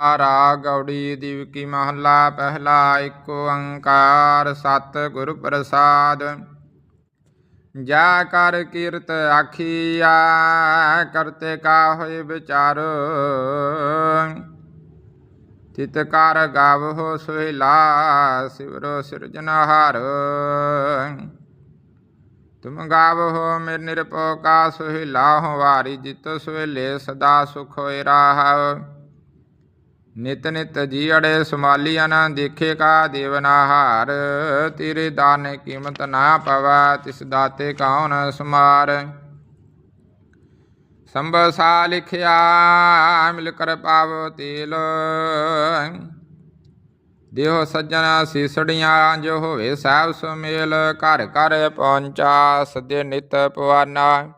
ਰਾਗ ਗੌੜੀ ਦਿਵਕੀ ਮਹੱਲਾ ਪਹਿਲਾ ਏਕ ਓੰਕਾਰ ਸਤ ਗੁਰ ਪ੍ਰਸਾਦ। ਜਾ ਕਰ ਕੀਰਤ ਆਖੀਆ ਕਰਤੇ ਕਾ ਹੋਏ ਵਿਚਾਰ। ਤਿਤ ਕਰ ਗਾਵੋ ਸੁਹਿਲਾ, ਸਿਵਰੋ ਸਿਰਜਨਹਾਰ ਤੁਮ ਗਾਵੋ ਮੇਰ ਨਿਰਪੋ ਕਾ ਸੁਹਿਲਾ ਹੋ ਵਾਰੀ ਜਿਤ ਸੁਹਿਲੇ ਸਦਾ ਸੁਖ ਹੋਏ ਰਾਹੋ। ਨਿਤ ਨਿਤ ਜੀੜੇ ਸਮਾਲੀਆਂ ਨਾ ਦੇਖੇ ਕਾ ਦੇਵਨਾਹਾਰ ਤੇਰੇ ਦਾਨ ਕੀਮਤ ਨਾ ਪਵਾ, ਤਿਸ ਦਾਤੇ ਕੌਣ ਸਮਾਰ। ਸੰਭਸਾ ਲਿਖਿਆ, ਮਿਲ ਕਰ ਪਾਵੋ ਤੇਲ। ਦੇਹ ਸੱਜਣਾ ਸੀਸੜੀਆਂ ਜੋ ਹੋਵੇ ਸਹਿਬ ਸੁਮੇਲ, ਘਰ ਘਰ ਪਹੁੰਚਾ ਸਦੇ ਨਿਤ ਪਵਾਨਾ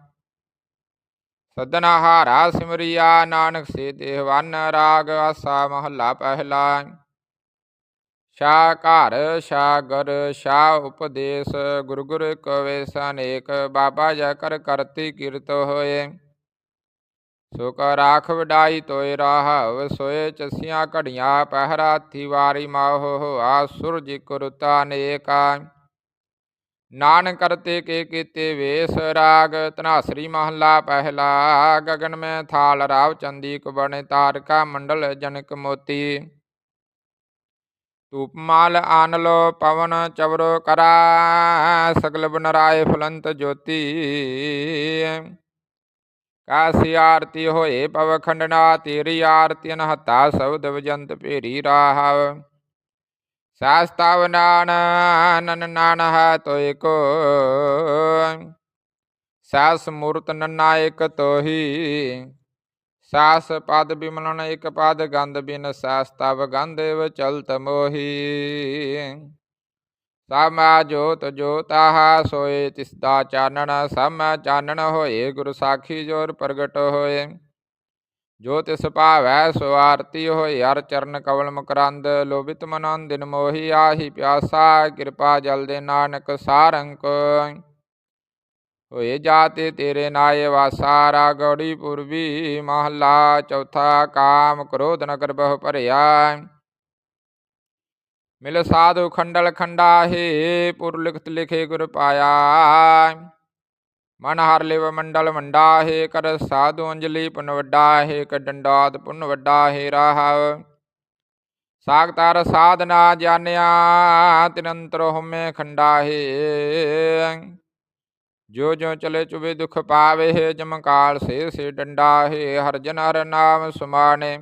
ਸਦਨਾ ਹਾਰਾ ਸਿਮਰਿਆ, ਨਾਨਕ ਸੇ ਦੇਹਵਨ ਰਾਗ, ਆਸਾ ਮਹੱਲਾ ਪਹਿਲਾ। ਸ਼ਾ ਘਰ ਸ਼ਾ ਗਰ ਸ਼ਾ ਉਪਦੇਸ਼, ਗੁਰ ਗੁਰ ਕਵੇ ਸਨੇਕ, ਬਾਬਾ ਜਾ ਕਰ ਕਰਤੀ ਕੀਰਤ ਹੋਏ। ਸੋ ਕਾ ਰਾਖ ਵਡਾਈ ਤੋਏ ਰਾਹਵ, ਸੋਏ ਚਸੀਆਂ ਘੜੀਆਂ ਪਹਿਰਾ ਥੀਵਾਰੀ ਮਾਹ ਹੋਆ ਸੁਰਜ ਕੁਰਤਾ ਅਨੇਕਾ ਨਾਨਕ ਕਰਤੇ ਕੇ ਕੀਤੇ ਵੇਸ ਰਾਗ ਤਨਾਸਰੀ ਮਹਲਾ ਪਹਿਲਾ, ਗਗਨ ਮੈਂ ਥਾਲ ਰਾਵ ਚੰਦੀ ਕੁਬਣ ਤਾਰਕਾ ਮੰਡਲ ਜਨਕ ਮੋਤੀ। ਤੂਪਮਾਲ ਮਾਲ ਲੋ ਪਵਨ ਚਵਰੋ ਕਰਾ, ਸਗਲ ਬਨਰਾਏ ਫੁਲੰਤ ਜੋਤੀ। ਕਾਸੀ ਆਰਤੀ ਹੋਏ ਪਵ ਖੰਡਨਾ, ਤੇਰੀ ਆਰਤੀ ਅਨਹਤਾ ਸਬਦ ਵਜੰਤ ਭੇਰੀ ਰਾਹਵ ਸਾਸਤਵ ਨਾਨ ਨਨ ਨਾਨ ਹੈ ਤੋਇ ਕੋ। ਸਾਸ ਮੂਰਤ ਨਨਾਇਕ ਤੋਹੀ। ਸਾਸ ਪਦ ਬਿਮਲਨ ਇਕ ਪਦ, ਗੰਧ ਬਿਨ ਸਾਸਤਵ ਗੰਧੇਵ ਚਲਤ ਮੋਹੀ। ਸਮਾ ਜੋਤ ਜੋਤਾਹ ਸੋਏ ਤਿਸ ਦਾ ਚਾਨਣ ਸਮਾ ਚਾਨਣ ਹੋਏ, ਗੁਰ ਸਾਖੀ ਜੋਰ ਪ੍ਰਗਟ ਹੋਏ। ਜੋ ਤਿਸ ਭਾਵੈ ਸੋ ਆਰਤੀ ਹੋਈ, ਹਰ ਚਰਨ ਕਵਲ ਮਕਰੰਦ, ਲੋਭਿਤ ਮਨੰ ਦਿਨ ਮੋਹੀ ਆਹੀ ਪਿਆਸਾ, ਕਿਰਪਾ ਜਲ ਦੇ ਨਾਨਕ ਸਾਰੰਕ ਹੋਏ ਜਾਤੇ ਤੇਰੇ ਨਾਏ ਵਾਸਾ, ਰਾਗੜੀ ਪੁਰਬੀ ਮਹਲਾ, ਚੌਥਾ ਕਾਮ ਕ੍ਰੋਧ ਨਗਰ ਬਹੁ ਭਰਿਆ। ਮਿਲ ਸਾਧੂ ਖੰਡਲ ਖੰਡਾਹੇ ਪੁਰ ਲਿਖਤ ਲਿਖੇ ਗੁਰ ਪਾਇਆ। ਮਨ ਹਰ ਲਿਵ ਮੰਡਲ ਮੰਡਾ ਹੈ ਕਰ ਸਾਧੂ ਅੰਜਲੀ ਪੁਨ ਵੱਡਾ ਹੈ ਕ ਡੰਡਾਤ ਪੁਨ ਵੱਡਾ ਹੈ ਰਾਹਵ। ਸਾਗਤਾਰ ਸਾਧਨਾ ਜਾਣਿਆ, ਤਿਨੰਤਰ ਹਮੇ ਖੰਡਾ ਹੈ। ਜੋ ਜੋ ਚਲੇ ਚੁਬੇ ਦੁਖ ਪਾਵੇ ਹੈ ਜਮਕਾਲ ਸੇ ਸੇ ਡੰਡਾ ਹੈ ਹਰ ਜਨ ਹਰ ਨਾਮ ਸੁਮਾਣੇ।